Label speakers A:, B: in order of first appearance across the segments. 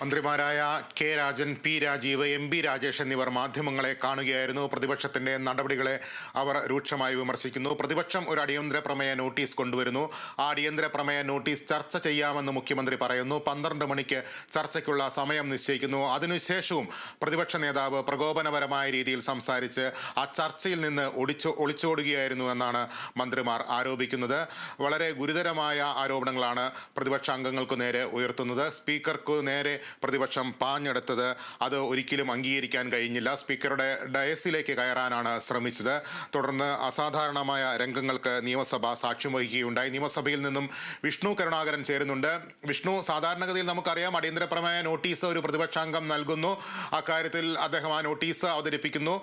A: മന്ത്രിമാരായ K Rajan P Rajeev M B Rajesh എന്നിവർ മാധ്യമങ്ങളെ കാണുകയായിരുന്നു. പ്രതിപക്ഷത്തിന്റെ നടപടികളെ അവർ രൂക്ഷമായി വിമർശിക്കുന്നു. പ്രതിപക്ഷം ഒരു അടിയന്തര പ്രമേയ നോട്ടീസ് കൊണ്ടുവരുന്നു. ആ അടിയന്തര പ്രമേയ നോട്ടീസ് ചർച്ച ചെയ്യാമെന്ന് മുഖ്യമന്ത്രി പറയുന്നു. പന്ത്രണ്ട് മണിക്ക് ചർച്ചയ്ക്കുള്ള സമയം നിശ്ചയിക്കുന്നു. അതിനുശേഷവും പ്രതിപക്ഷ നേതാവ് പ്രകോപനപരമായ രീതിയിൽ സംസാരിച്ച് ആ ചർച്ചയിൽ നിന്ന് ഒളിച്ചു ഒളിച്ചോടുകയായിരുന്നു എന്നാണ് മന്ത്രിമാർ ആരോപിക്കുന്നത്. വളരെ ഗുരുതരമായ ആരോപണങ്ങളാണ് പ്രതിപക്ഷ അംഗങ്ങൾക്ക് നേരെ ഉയർത്തുന്നത്. സ്പീക്കർക്ക് നേരെ പ്രതിപക്ഷം പാഞ്ഞെടുത്തത്. അത് ഒരിക്കലും അംഗീകരിക്കാൻ കഴിഞ്ഞില്ല. സ്പീക്കറുടെ ഡയസിലേക്ക് കയറാനാണ് ശ്രമിച്ചത്. തുടർന്ന് അസാധാരണമായ രംഗങ്ങൾക്ക് നിയമസഭ സാക്ഷ്യം വഹിക്കുകയുണ്ടായി. നിയമസഭയിൽ നിന്നും വിഷ്ണു കരുണാകരൻ ചേരുന്നുണ്ട്. വിഷ്ണു സാധാരണഗതിയിൽ നമുക്കറിയാം അടിയന്തര പ്രമേയ നോട്ടീസ് ഒരു പ്രതിപക്ഷാംഗം നൽകുന്നു. അക്കാര്യത്തിൽ അദ്ദേഹം ആ നോട്ടീസ് അവതരിപ്പിക്കുന്നു.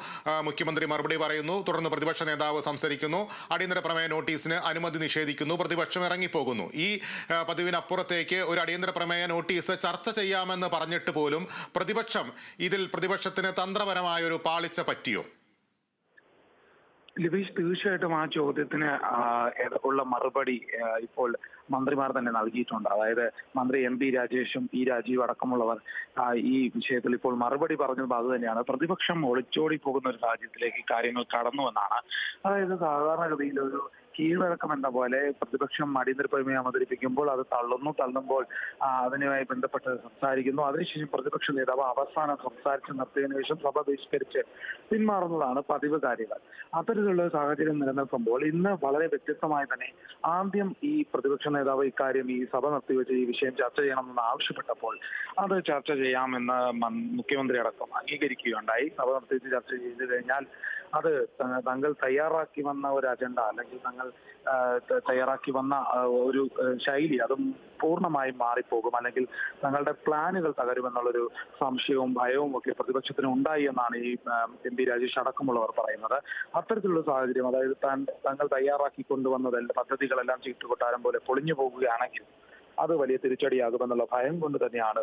A: മുഖ്യമന്ത്രി മറുപടി പറയുന്നു. തുടർന്ന് പ്രതിപക്ഷ നേതാവ് സംസാരിക്കുന്നു. അടിയന്തര പ്രമേയ നോട്ടീസിന് അനുമതി നിഷേധിക്കുന്നു. പ്രതിപക്ഷം ഇറങ്ങിപ്പോകുന്നു. ഈ പതിവിനപ്പുറത്തേക്ക് ഒരു അടിയന്തര പ്രമേയ നോട്ടീസ് ചർച്ച ചെയ്യാമെന്ന് പറഞ്ഞിട്ട് പോലും പ്രതിപക്ഷം ഇതിൽ പ്രതിപക്ഷത്തിന് തന്ത്രപരമായ ഒരു പാളിച്ച പറ്റിയോ?
B: ലിബീഷ് തീർച്ചയായിട്ടും ആ ചോദ്യത്തിന് ഉള്ള മറുപടി ഇപ്പോൾ മന്ത്രിമാർ തന്നെ നൽകിയിട്ടുണ്ട്. അതായത് മന്ത്രി എം പി രാജേഷും പി രാജീവ് അടക്കമുള്ളവർ ഈ വിഷയത്തിൽ ഇപ്പോൾ മറുപടി പറഞ്ഞത് അത് തന്നെയാണ്. പ്രതിപക്ഷം ഒളിച്ചോടി പോകുന്ന ഒരു സാഹചര്യത്തിലേക്ക് കാര്യങ്ങൾ കടന്നുവെന്നാണ് അതായത് സാധാരണഗതിയിൽ ഒരു കീഴ്വഴക്കം എന്ന പോലെ പ്രതിപക്ഷം അടിയന്തര പ്രമേയം അവതരിപ്പിക്കുമ്പോൾ അത് തള്ളുന്നു. തള്ളുമ്പോൾ അതിനുമായി ബന്ധപ്പെട്ട് സംസാരിക്കുന്നു. അതിനുശേഷം പ്രതിപക്ഷ നേതാവ് അവസാനം സംസാരിച്ച് നിർത്തിയതിനു ശേഷം സഭ ബഹിഷ്കരിച്ച് പിന്മാറുന്നതാണ് പതിവ് കാര്യങ്ങൾ. അത്തരത്തിലുള്ള സാഹചര്യം നിലനിൽക്കുമ്പോൾ ഇന്ന് വളരെ വ്യത്യസ്തമായി തന്നെ ആദ്യം ഈ പ്രതിപക്ഷ നേതാവ് ഇക്കാര്യം ഈ സഭ നിർത്തിവെച്ച് ഈ വിഷയം ചർച്ച ചെയ്യണമെന്ന് ആവശ്യപ്പെട്ടപ്പോൾ അത് ചർച്ച ചെയ്യാമെന്ന് മുഖ്യമന്ത്രി അടക്കം അംഗീകരിക്കുകയുണ്ടായി. സഭ നിർത്തിവെച്ച് ചർച്ച ചെയ്തു കഴിഞ്ഞാൽ അത് തങ്ങൾ തയ്യാറാക്കി വന്ന ഒരു അജണ്ട അല്ലെങ്കിൽ തങ്ങൾ തയ്യാറാക്കി വന്ന ഒരു ശൈലി അതും പൂർണമായും മാറിപ്പോകും. അല്ലെങ്കിൽ തങ്ങളുടെ പ്ലാനുകൾ തകരുമെന്നുള്ളൊരു സംശയവും ഭയവും ഒക്കെ പ്രതിപക്ഷത്തിന് ഉണ്ടായി എന്നാണ് ഈ എം പി രാജേഷ് അടക്കമുള്ളവർ പറയുന്നത്. അത്തരത്തിലുള്ള സാഹചര്യം അതായത് തങ്ങൾ തയ്യാറാക്കി കൊണ്ടുവന്നതെല്ലാം പദ്ധതികളെല്ലാം ചീട്ടുകൊട്ടാരം പോലെ പൊളിഞ്ഞു പോകുകയാണെങ്കിൽ അത് വലിയ തിരിച്ചടിയാകുമെന്നുള്ള ഭയം കൊണ്ട് തന്നെയാണ്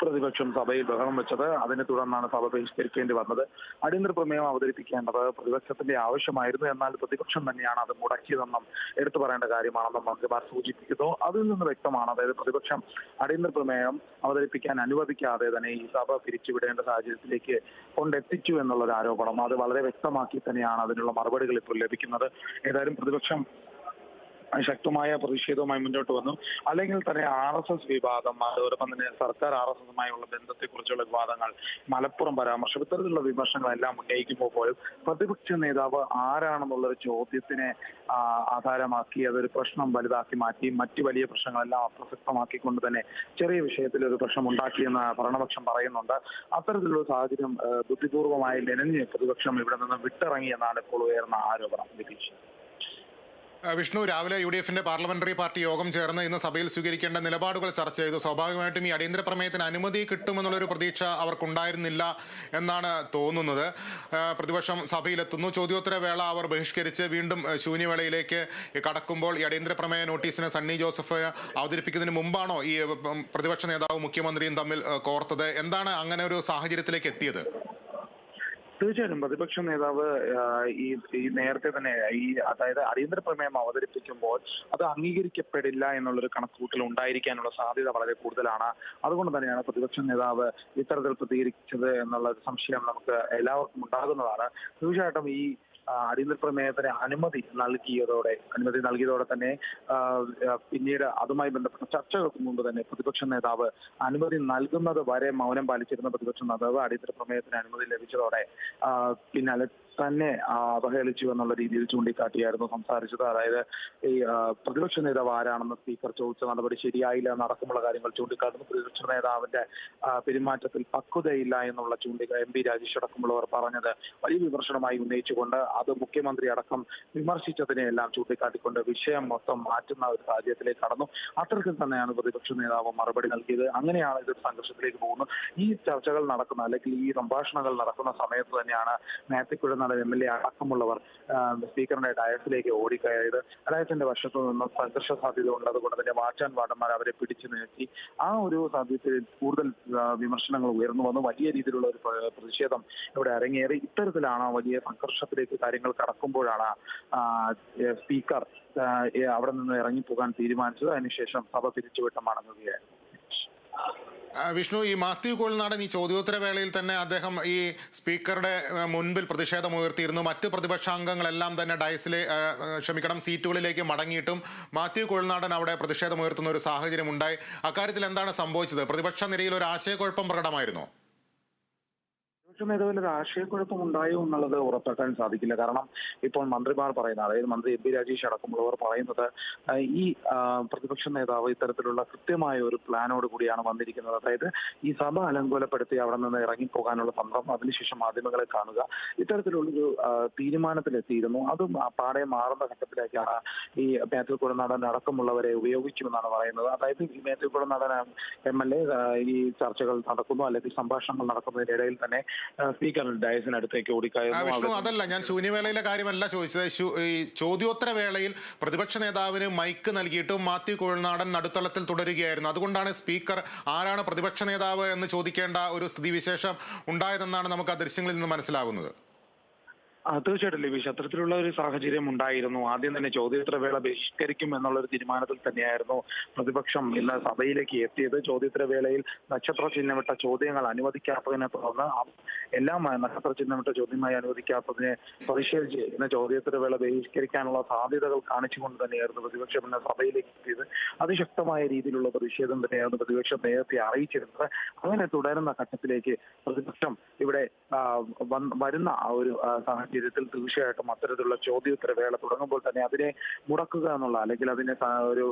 B: പ്രതിപക്ഷം സഭയിൽ ബഹളം വെച്ചത്. അതിനെ തുടർന്നാണ് സഭ ബഹിഷ്കരിക്കേണ്ടി വന്നത്. അടിയന്തര പ്രമേയം അവതരിപ്പിക്കേണ്ടത് പ്രതിപക്ഷത്തിന്റെ ആവശ്യമായിരുന്നു. എന്നാൽ പ്രതിപക്ഷം തന്നെയാണ് അത് മുടക്കിയതെന്നും എടുത്തു പറയേണ്ട കാര്യമാണെന്നും മന്ത്രിമാർ സൂചിപ്പിക്കുന്നു. അതിൽ നിന്ന് വ്യക്തമാണ് അതായത് പ്രതിപക്ഷം അടിയന്തര പ്രമേയം അവതരിപ്പിക്കാൻ അനുവദിക്കാതെ തന്നെ ഈ സഭ പിരിച്ചുവിടേണ്ട സാഹചര്യത്തിലേക്ക് കൊണ്ടെത്തിച്ചു എന്നുള്ള ഒരു ആരോപണം അത് വളരെ വ്യക്തമാക്കി തന്നെയാണ് അതിനുള്ള മറുപടികൾ ഇപ്പോൾ ലഭിക്കുന്നത്. ഏതായാലും പ്രതിപക്ഷം ശക്തമായ പ്രതിഷേധവുമായി മുന്നോട്ട് വന്നു. അല്ലെങ്കിൽ തന്നെ ആർ എസ് എസ് വിവാദം അതോടൊപ്പം തന്നെ സർക്കാർ ആർ എസ് എസുമായുള്ള ബന്ധത്തെ കുറിച്ചുള്ള വിവാദങ്ങൾ മലപ്പുറം പരാമർശം ഇത്തരത്തിലുള്ള വിമർശനങ്ങളെല്ലാം ഉന്നയിക്കുമ്പോൾ പോലും പ്രതിപക്ഷ നേതാവ് ആരാണെന്നുള്ള ഒരു ചോദ്യത്തിനെ ആധാരമാക്കി അതൊരു പ്രശ്നം വലുതാക്കി മാറ്റി മറ്റ് വലിയ പ്രശ്നങ്ങളെല്ലാം അപ്രസക്തമാക്കിക്കൊണ്ട് തന്നെ ചെറിയ വിഷയത്തിൽ ഒരു പ്രശ്നം ഉണ്ടാക്കിയെന്ന് ഭരണപക്ഷം പറയുന്നുണ്ട്. അത്തരത്തിലുള്ള സാഹചര്യം ബുദ്ധിപൂർവമായി നെനഞ്ഞ് പ്രതിപക്ഷം ഇവിടെ നിന്ന് വിട്ടിറങ്ങി എന്നാണ് ഇപ്പോൾ ഉയർന്ന ആരോപണം
A: ആ, വിഷ്ണു രാവിലെ യു ഡി എഫിന്റെ പാർലമെന്ററി പാർട്ടി യോഗം ചേർന്ന് ഇന്ന് സഭയിൽ സ്വീകരിക്കേണ്ട നിലപാടുകൾ ചർച്ച ചെയ്തു. സ്വാഭാവികമായിട്ടും ഈ അടിയന്തര പ്രമേയത്തിന് അനുമതി കിട്ടുമെന്നുള്ളൊരു പ്രതീക്ഷ അവർക്കുണ്ടായിരുന്നില്ല എന്നാണ് തോന്നുന്നത്. പ്രതിപക്ഷം സഭയിലെത്തുന്നു. ചോദ്യോത്തര വേള അവർ ബഹിഷ്കരിച്ച് വീണ്ടും ശൂന്യവേളയിലേക്ക് കടക്കുമ്പോൾ ഈ അടിയന്തര പ്രമേയ നോട്ടീസിനെ സണ്ണി ജോസഫ് അവതരിപ്പിക്കുന്നതിന് മുമ്പാണോ ഈ പ്രതിപക്ഷ നേതാവും മുഖ്യമന്ത്രിയും തമ്മിൽ കോർത്തത്? എന്താണ് അങ്ങനെ ഒരു സാഹചര്യത്തിലേക്ക് എത്തിയത്?
B: തീർച്ചയായിട്ടും പ്രതിപക്ഷ നേതാവ് ഈ നേരത്തെ തന്നെ ഈ അതായത് അടിയന്തര പ്രമേയം അവതരിപ്പിക്കുമ്പോൾ അത് അംഗീകരിക്കപ്പെടില്ല എന്നുള്ളൊരു കണക്കുകൂട്ടൽ ഉണ്ടായിരിക്കാനുള്ള സാധ്യത വളരെ കൂടുതലാണ്. അതുകൊണ്ട് തന്നെയാണ് പ്രതിപക്ഷ നേതാവ് ഇത്തരത്തിൽ പ്രതികരിച്ചത് എന്നുള്ള സംശയം നമുക്ക് എല്ലാവർക്കും ഉണ്ടാകുന്നതാണ്. തീർച്ചയായിട്ടും ഈ അടിയന്തര പ്രമേയത്തിന് അനുമതി നൽകിയതോടെ അനുമതി നൽകിയതോടെ തന്നെ പിന്നീട് അതുമായി ബന്ധപ്പെട്ട ചർച്ചകൾക്ക് മുമ്പ് തന്നെ പ്രതിപക്ഷ നേതാവ് അനുമതി നൽകുന്നത് വരെ മൗനം പാലിച്ചിരുന്ന പ്രതിപക്ഷ നേതാവ് അടിയന്തര പ്രമേയത്തിന് അനുമതി ലഭിച്ചതോടെ പിന്നാലെ തന്നെ അവഹേളിച്ചു എന്നുള്ള രീതിയിൽ ചൂണ്ടിക്കാട്ടിയായിരുന്നു സംസാരിച്ചത്. അതായത് ഈ പ്രതിപക്ഷ നേതാവ് ആരാണെന്ന് സ്പീക്കർ ചോദിച്ച നടപടി ശരിയായില്ല എന്നടക്കമുള്ള കാര്യങ്ങൾ ചൂണ്ടിക്കാട്ടുന്നു. പ്രതിപക്ഷ നേതാവിന്റെ പെരുമാറ്റത്തിൽ പക്വതയില്ല എന്നുള്ള ചൂണ്ടി എം പി രാജേഷ് അടക്കമുള്ളവർ പറഞ്ഞത് വലിയ വിമർശനമായി ഉന്നയിച്ചുകൊണ്ട് അത് മുഖ്യമന്ത്രി അടക്കം വിമർശിച്ചതിനെയെല്ലാം ചൂണ്ടിക്കാട്ടിക്കൊണ്ട് വിഷയം മൊത്തം മാറ്റുന്ന ഒരു സാഹചര്യത്തിലേക്ക് കടന്നു. അത്തരത്തിൽ തന്നെയാണ് പ്രതിപക്ഷ നേതാവ് മറുപടി നൽകിയത്. അങ്ങനെയാണ് ഇതൊരു സംഘർഷത്തിലേക്ക് പോകുന്നത്. ഈ ചർച്ചകൾ നടക്കുന്ന അല്ലെങ്കിൽ ഈ സംഭാഷണങ്ങൾ നടക്കുന്ന സമയത്ത് തന്നെയാണ് നേരത്തെക്കുഴ നല്ല എം എൽ എ അടക്കമുള്ളവർ സ്പീക്കറിന്റെ ഡയസിലേക്ക് ഓടിക്കയറിയത്. അദ്ദേഹത്തിന്റെ വശത്തു നിന്നും സംഘർഷ സാധ്യത ഉള്ളത് തന്നെ വാച്ചാൻ വാർഡന്മാർ അവരെ പിടിച്ചു നിർത്തി. ആ ഒരു സാധ്യതയിൽ കൂടുതൽ വിമർശനങ്ങൾ ഉയർന്നു വന്നു. വലിയ രീതിയിലുള്ള ഒരു പ്രതിഷേധം ഇവിടെ അരങ്ങേറി. ഇത്തരത്തിലാണ് വലിയ സംഘർഷത്തിലേക്ക് കാര്യങ്ങൾ കടക്കുമ്പോഴാണ് സ്പീക്കർ അവിടെ നിന്ന് ഇറങ്ങിപ്പോകാൻ തീരുമാനിച്ചത്. അതിനുശേഷം സഭ പിരിച്ചുവിട്ട് മടങ്ങുകയായിരുന്നു
A: വിഷ്ണു ഈ മാത്യു കോൾനാടൻ ഈ ചോദ്യോത്തര വേളയിൽ തന്നെ അദ്ദേഹം ഈ സ്പീക്കറുടെ മുൻപിൽ പ്രതിഷേധമുയർത്തിയിരുന്നു മറ്റ് പ്രതിപക്ഷാംഗങ്ങളെല്ലാം തന്നെ ഡയസിലെ ക്ഷമിക്കണം സീറ്റുകളിലേക്ക് മടങ്ങിയിട്ടും മാത്യു കോൾനാടൻ അവിടെ പ്രതിഷേധമുയർത്തുന്ന ഒരു സാഹചര്യം ഉണ്ടായി അക്കാര്യത്തിൽ എന്താണ് സംഭവിച്ചത്? പ്രതിപക്ഷ നിരയിൽ ഒരു ആശയക്കുഴപ്പം പ്രകടമായിരുന്നോ?
B: പ്രതിപക്ഷ നേതാവിൽ ഒരു ആശയക്കുഴപ്പം ഉണ്ടായോ എന്നുള്ളത് ഉറപ്പാക്കാൻ സാധിക്കില്ല. കാരണം ഇപ്പോൾ മന്ത്രിമാർ പറയുന്ന അതായത് മന്ത്രി എം പി രാജേഷ് അടക്കമുള്ളവർ പറയുന്നത് ഈ പ്രതിപക്ഷ നേതാവ് ഇത്തരത്തിലുള്ള കൃത്യമായ ഒരു പ്ലാനോട് കൂടിയാണ് വന്നിരിക്കുന്നത്. അതായത് ഈ സഭ അലങ്കോലപ്പെടുത്തി അവിടെ നിന്ന് ഇറങ്ങിപ്പോകാനുള്ള തന്ത്രം അതിനുശേഷം മാധ്യമങ്ങളെ കാണുക. ഇത്തരത്തിലുള്ളൊരു തീരുമാനത്തിലെത്തിയിരുന്നു. അതും പാടെ മാറുന്ന ഘട്ടത്തിലേക്കാണ് ഈ മേത്തിൽ കുടനാടൻ അടക്കമുള്ളവരെ ഉപയോഗിക്കുമെന്നാണ് പറയുന്നത്. അതായത് ഈ മേത്തിൽ കുടനാടൻ എം എൽ എ ഈ ചർച്ചകൾ നടക്കുന്നു അല്ലെങ്കിൽ സംഭാഷണങ്ങൾ നടക്കുന്നതിനിടയിൽ തന്നെ സ്പീക്കർ ഡയസിനടുത്തേക്ക്
A: അടുത്തേക്ക്
B: ഓടിക്കായിരുന്നു
A: വിഷ്ണു അതല്ല ഞാൻ ശൂന്യവേളയിലെ കാര്യമല്ല ചോദിച്ചത്. ഈ ചോദ്യോത്തര വേളയിൽ പ്രതിപക്ഷ നേതാവിന് മൈക്ക് നൽകിയിട്ടും മാത്യു കുഴൽനാടൻ നടുത്തളത്തിൽ തുടരുകയായിരുന്നു. അതുകൊണ്ടാണ് സ്പീക്കർ ആരാണ് പ്രതിപക്ഷ നേതാവ് എന്ന് ചോദിക്കേണ്ട ഒരു സ്ഥിതിവിശേഷം ഉണ്ടായതെന്നാണ് നമുക്ക് ആ ദൃശ്യങ്ങളിൽ നിന്ന് മനസ്സിലാകുന്നത്.
B: തീർച്ചയായിട്ടും ലഭിച്ചു അത്തരത്തിലുള്ള ഒരു സാഹചര്യം ഉണ്ടായിരുന്നു. ആദ്യം തന്നെ ചോദ്യോത്തര വേള ബഹിഷ്കരിക്കും എന്നുള്ള ഒരു തീരുമാനത്തിൽ തന്നെയായിരുന്നു പ്രതിപക്ഷം ഇന്ന് സഭയിലേക്ക് എത്തിയത്. ചോദ്യോത്തര വേളയിൽ നക്ഷത്ര ചിഹ്നമിട്ട ചോദ്യങ്ങൾ അനുവദിക്കാത്തതിനെ തുടർന്ന് എല്ലാം നക്ഷത്ര ചിഹ്നമിട്ട ചോദ്യമായി അനുവദിക്കാത്തതിനെ പ്രതിഷേധിച്ച് ഇന്ന് ചോദ്യോത്തര വേള ബഹിഷ്കരിക്കാനുള്ള സാധ്യതകൾ കാണിച്ചുകൊണ്ട് തന്നെയായിരുന്നു പ്രതിപക്ഷം ഇന്ന് സഭയിലേക്ക് എത്തിയത്. അതിശക്തമായ രീതിയിലുള്ള പ്രതിഷേധം തന്നെയായിരുന്നു പ്രതിപക്ഷം നേരത്തെ അറിയിച്ചിരുന്നത്. അങ്ങനെ തുടരുന്ന ഘട്ടത്തിലേക്ക് പ്രതിപക്ഷം ഇവിടെ വരുന്ന ആ ഒരു ആ, സാഹചര്യത്തിൽ തീർച്ചയായിട്ടും അത്തരത്തിലുള്ള ചോദ്യോത്തര വേള തുടങ്ങുമ്പോൾ തന്നെ അതിനെ മുടക്കുക എന്നുള്ള അല്ലെങ്കിൽ അതിനെ ഒരു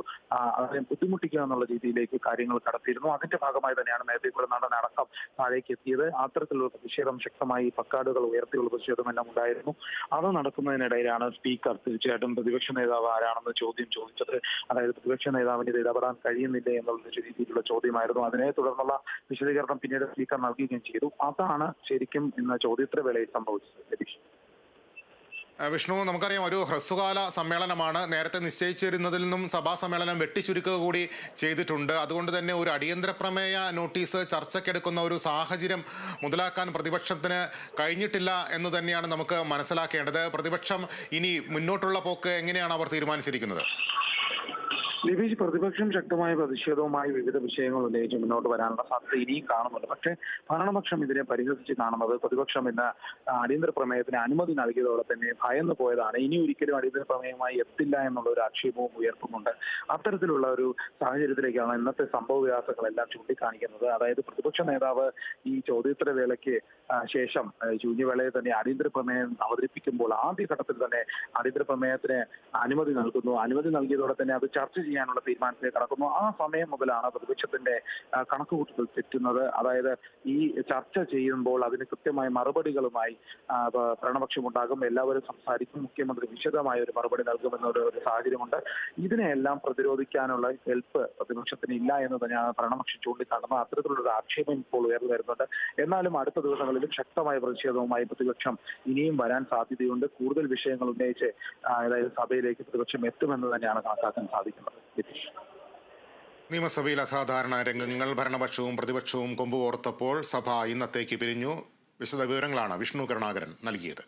B: അതിനെ ബുദ്ധിമുട്ടിക്കുക എന്നുള്ള രീതിയിലേക്ക് കാര്യങ്ങൾ കടത്തിയിരുന്നു. അതിന്റെ ഭാഗമായി തന്നെയാണ് നേരത്തെ ഇവിടെ അടക്കം താഴേക്ക് എത്തിയത് അത്തരത്തിലുള്ള പ്രതിഷേധം ശക്തമായി പക്കാടുകൾ ഉയർത്തിയുള്ള പ്രതിഷേധം എല്ലാം ഉണ്ടായിരുന്നു. അത് നടക്കുന്നതിനിടയിലാണ് സ്പീക്കർ തീർച്ചയായിട്ടും പ്രതിപക്ഷ നേതാവ് ആരാണെന്ന് ചോദ്യം ചോദിച്ചത്. അതായത് പ്രതിപക്ഷ നേതാവിന് ഇത് ഇടപെടാൻ കഴിയുന്നില്ല എന്നുള്ള രീതിയിലുള്ള ചോദ്യമായിരുന്നു. അതിനെ തുടർന്നുള്ള വിശദീകരണം പിന്നീട് സ്പീക്കർ നൽകുകയും ചെയ്തു. അതാണ് ശരിക്കും ഇന്ന് ചോദ്യോത്തര വേളയിൽ സംഭവിച്ചത്.
A: ആ, വിഷ്ണു നമുക്കറിയാം ഒരു ഹ്രസ്വകാല സമ്മേളനമാണ്. നേരത്തെ നിശ്ചയിച്ചിരുന്നതിൽ നിന്നും സഭാ സമ്മേളനം വെട്ടിച്ചുരുക്കുക കൂടി ചെയ്തിട്ടുണ്ട്. അതുകൊണ്ട് തന്നെ ഒരു അടിയന്തര പ്രമേയ നോട്ടീസ് ചർച്ചയ്ക്കെടുക്കുന്ന ഒരു സാഹചര്യം മുതലാക്കാൻ പ്രതിപക്ഷത്തിന് കഴിഞ്ഞിട്ടില്ല എന്ന് തന്നെയാണ് നമുക്ക് മനസ്സിലാക്കേണ്ടത്. പ്രതിപക്ഷം ഇനി മുന്നോട്ടുള്ള പോക്ക് എങ്ങനെയാണ് അവർ തീരുമാനിച്ചിരിക്കുന്നത്?
B: ലിബീഷ് പ്രതിപക്ഷം ശക്തമായ പ്രതിഷേധവുമായി വിവിധ വിഷയങ്ങൾ ഉന്നയിച്ച് മുന്നോട്ട് വരാനുള്ള സാധ്യത ഇനിയും കാണുന്നുണ്ട്. പക്ഷേ ഭരണപക്ഷം ഇതിനെ പരിഹസിച്ച് കാണുന്നത് പ്രതിപക്ഷം ഇന്ന് അടിയന്തര പ്രമേയത്തിന് അനുമതി നൽകിയതോടെ തന്നെ ഭയന്നു പോയതാണ്. ഇനി ഒരിക്കലും അടിയന്തര പ്രമേയമായി എത്തില്ല എന്നുള്ള ഒരു ആക്ഷേപവും ഉയർത്തുന്നുണ്ട്. അത്തരത്തിലുള്ള ഒരു സാഹചര്യത്തിലേക്കാണ് ഇന്നത്തെ സംഭവ വികാസങ്ങളെല്ലാം ചൂണ്ടിക്കാണിക്കുന്നത്. അതായത് പ്രതിപക്ഷ നേതാവ് ഈ ചോദ്യോത്തര വേളയ്ക്ക് ശേഷം ശൂന്യവേളയെ തന്നെ അടിയന്തര പ്രമേയം അവതരിപ്പിക്കുമ്പോൾ ആദ്യഘട്ടത്തിൽ തന്നെ അടിയന്തര പ്രമേയത്തിന് അനുമതി നൽകുന്നു. അനുമതി നൽകിയതോടെ തന്നെ അത് ചർച്ച ചെയ്യാനുള്ള തീരുമാനത്തിലേക്ക് കടക്കുന്നു. ആ സമയം മുതലാണ് പ്രതിപക്ഷത്തിന്റെ കണക്കുകൂട്ടൽ തെറ്റുന്നത്. അതായത് ഈ ചർച്ച ചെയ്യുമ്പോൾ അതിന് കൃത്യമായ മറുപടികളുമായി ആ, പ- ഭരണപക്ഷം ഉണ്ടാകും. എല്ലാവരും സംസാരിക്കും. മുഖ്യമന്ത്രി വിശദമായ ഒരു മറുപടി നൽകുമെന്നൊരു ഒരു സാഹചര്യമുണ്ട്. ഇതിനെയെല്ലാം പ്രതിരോധിക്കാനുള്ള ഹെൽപ്പ് പ്രതിപക്ഷത്തിന് ഇല്ല എന്ന് തന്നെയാണ് ഭരണപക്ഷം ചൂണ്ടിക്കാണുന്നത് അത്തരത്തിലുള്ള ഒരു ആക്ഷേപം ഇപ്പോൾ ഉയർന്നു വരുന്നുണ്ട്. എന്നാലും അടുത്ത ദിവസങ്ങളിലും ശക്തമായ പ്രതിഷേധവുമായി പ്രതിപക്ഷം ഇനിയും വരാൻ സാധ്യതയുണ്ട്. കൂടുതൽ വിഷയങ്ങൾ ഉന്നയിച്ച് അതായത് സഭയിലേക്ക് പ്രതിപക്ഷം എത്തുമെന്ന് തന്നെയാണ് കണക്കാക്കാൻ സാധിക്കുന്നത്. നിതീഷ്
A: നിയമസഭയിൽ അസാധാരണ രംഗങ്ങൾ ഭരണപക്ഷവും പ്രതിപക്ഷവും കൊമ്പുകോർത്തപ്പോൾ സഭ ഇന്നത്തേക്ക് പിരിഞ്ഞു. വിശദ വിവരങ്ങളാണ് വിഷ്ണു കരുണാകരൻ നൽകിയത്.